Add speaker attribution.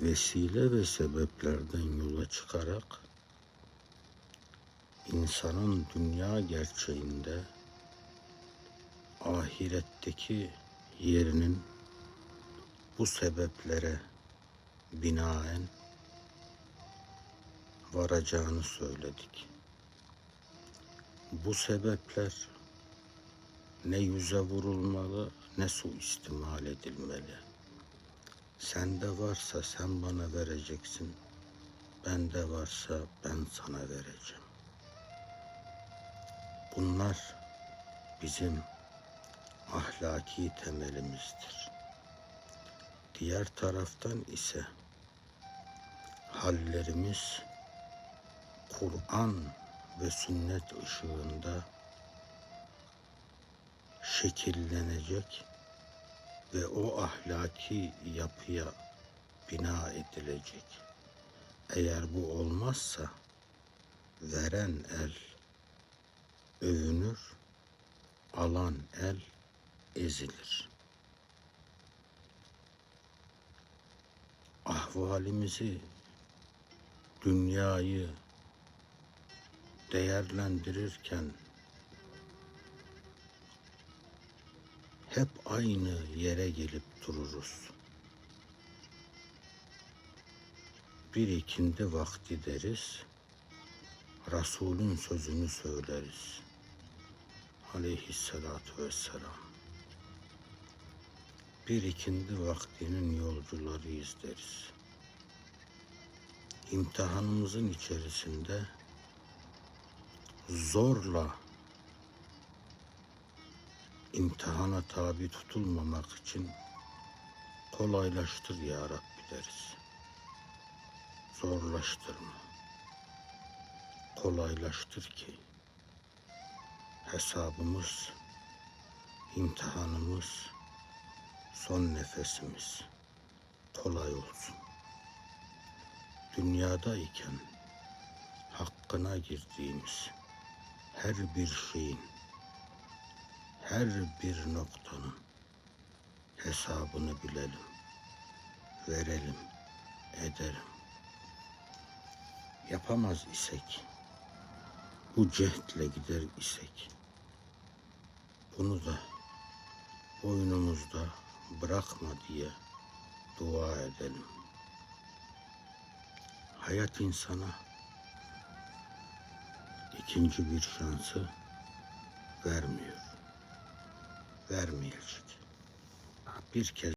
Speaker 1: vesile ve sebeplerden yola çıkarak insanın dünya gerçeğinde ahiretteki yerinin bu sebeplere binaen varacağını söyledik. Bu sebepler ne yüze vurulmalı ne suistimal edilmeli. Sende varsa sen bana vereceksin. Bende varsa ben sana vereceğim. Bunlar bizim ahlaki temelimizdir. Diğer taraftan ise hallerimiz Kur'an ve sünnet ışığında şekillenecek ve o ahlaki yapıya bina edilecek. Eğer bu olmazsa veren el övünür, alan el ezilir. Ahvalimizi, dünyayı değerlendirirken hep aynı yere gelip dururuz. Bir ikindi vakti deriz, Resulün sözünü söyleriz. Aleyhissalatu vesselam. Bir ikindi vaktinin yolcularıyız deriz. İmtihanımızın içerisinde zorla imtihana tabi tutulmamak için kolaylaştır ya Rabbi deriz. Zorlaştırma. Kolaylaştır ki hesabımız, imtihanımız, son nefesimiz kolay olsun. Dünyadayken hakkına girdiğimiz her bir şeyin her bir noktanın hesabını bilelim, verelim, edelim. Yapamaz isek, bu cehdle gider isek, bunu da boynumuzda bırakma diye dua edelim. Hayat insana ikinci bir şansı vermiyor vermeyecek. Bir kez